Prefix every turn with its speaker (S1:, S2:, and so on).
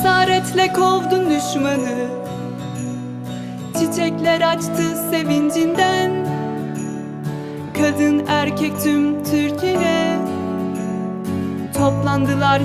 S1: Hikmetle kovdun düşmanı. Çiçekler açtı sevincinden. Kadın erkek tüm Türkiye Toplandılar.